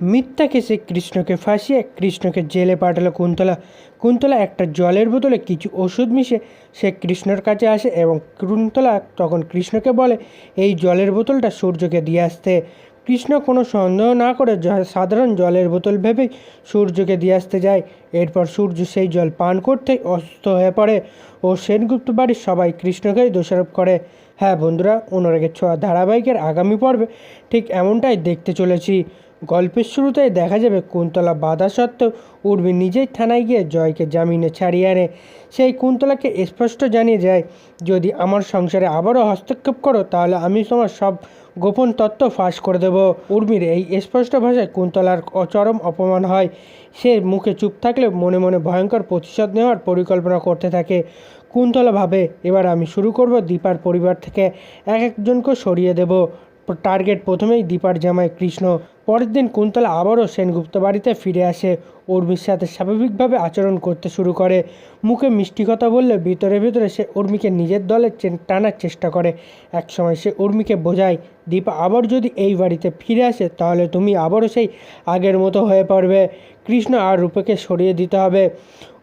মিথ্যা কেসে কৃষ্ণকে ফাঁসিয়ে কৃষ্ণকে জেলে পাঠালো কুন্তলা। কুন্তলা একটা জলের বোতলে কিছু ওষুধ মিশে সে কৃষ্ণর কাছে আসে এবং কুন্তলা তখন কৃষ্ণকে বলে, এই জলের বোতলটা সূর্যকে দিয়ে আসতে। কৃষ্ণ কোনো সন্দেহ না করে সাধারণ জলের বোতল ভেবেই সূর্যকে দিয়ে আসতে যায়। এরপর সূর্য সেই জল পান করতেই অসুস্থ হয়ে পড়ে ও সেনগুপ্ত বাড়ির সবাই কৃষ্ণকেই দোষারোপ করে। হ্যাঁ বন্ধুরা, অনুরাগের ছোঁয়া ধারাবাহিকের আগামী পর্বে ঠিক এমনটাই দেখতে চলেছি। গল্পের শুরুতেই দেখা যাবে কুন্তলা বাধা সত্ত্বেও উর্মি নিজেই থানায় গিয়ে জয়কে জামিনে ছাড়িয়ে আনে। সেই কুন্তলাকে স্পষ্ট জানিয়ে যায় যদি আমার সংসারে আবারও হস্তক্ষেপ করো, তাহলে আমি তোমার সব গোপন তত্ত্ব ফাঁস করে দেব। উর্মির এই স্পষ্ট ভাষায় কুন্তলার অচরম অপমান হয়। সে মুখে চুপ থাকলে মনে মনে ভয়ঙ্কর প্রতিশোধ নেওয়ার পরিকল্পনা করতে থাকে। কুন্তলা ভাবে, এবার আমি শুরু করব দীপার পরিবার থেকে এক একজনকে সরিয়ে দেব। টার্গেট প্রথমেই দীপার জামাই কৃষ্ণ, পরের দিন কুন্তলা আবারও সেনগুপ্ত বাড়িতে ফিরে আসে। উর্মির সাথে স্বাভাবিকভাবে আচরণ করতে শুরু করে। মুখে মিষ্টি কথা বললে ভিতরে ভিতরে সে উর্মিকে নিজের দলে টানার চেষ্টা করে। একসময় সে উর্মিকে বোঝায়, দীপা আবার যদি এই বাড়িতে ফিরে আসে, তাহলে তুমি আবারও সেই আগের মতো হয়ে পড়বে। কৃষ্ণ আর রূপেকে সরিয়ে দিতে হবে।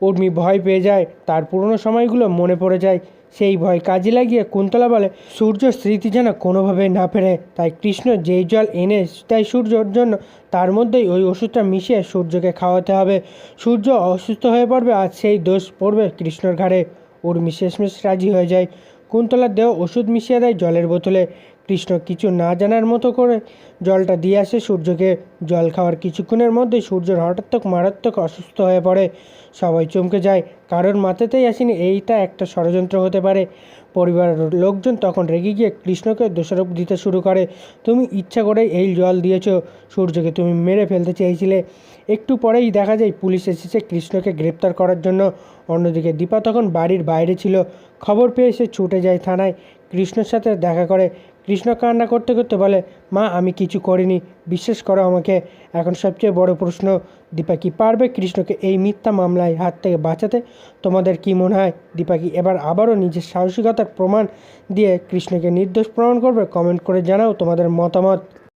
উর্মি ভয় পেয়ে যায়। তার পুরনো সময়গুলো মনে পড়ে যায়। সেই ভয় কাজে লাগিয়ে কুন্তলা বলে, সূর্য স্মৃতি যেন কোনোভাবেই না ফেরে। তাই কৃষ্ণ যেই জল এনে, তাই সূর্যর জন্য তার মধ্যেই ওই ওষুধটা মিশিয়ে সূর্যকে খাওয়াতে হবে। সূর্য অসুস্থ হয়ে পড়বে, আর সেই দোষ পড়বে কৃষ্ণর ঘাড়ে। উর্মি শেষমেশ রাজি হয়ে যায়। কুন্তলার দেহ ওষুধ মিশিয়ে দেয় জলের বোতলে। কৃষ্ণ কিছু না জানার মতো করে জলটা দিয়ে আসে সূর্যকে। জল খাওয়ার কিছুক্ষণের মধ্যেই সূর্যের হঠাৎ মারাত্মক অসুস্থ হয়ে পড়ে। সবাই চমকে যায়। কারোর মাথাতেই আসেনি, এইটা একটা ষড়যন্ত্র হতে পারে। পরিবারের লোকজন তখন রেগে গিয়ে কৃষ্ণকে দোষারোপ দিতে শুরু করে। তুমি ইচ্ছা করে এই জল দিয়েছ। সূর্যকে তুমি মেরে ফেলতে চেয়েছিলে। একটু পরেই দেখা যায় পুলিশ এসেছে কৃষ্ণকে গ্রেপ্তার করার জন্য। অন্যদিকে দীপা তখন বাড়ির বাইরে ছিল। খবর পেয়ে সে ছুটে যায় থানায়। কৃষ্ণর সাথে দেখা করে। কৃষ্ণ কান্না করতে করতে বলে, মা, আমি কিছু করিনি, বিশ্বাস করো আমাকে। এখন সবচেয়ে বড় প্রশ্ন, দীপা, কি পারবে কৃষ্ণকে এই মিথ্যা মামলায় হাত থেকে বাঁচাতে? তোমাদের কি মনে হয় দীপা কি এবার আবারও নিজের সাহসিকতার প্রমাণ দিয়ে কৃষ্ণকে নির্দোষ প্রমাণ করবে? কমেন্ট করে জানাও তোমাদের মতামত।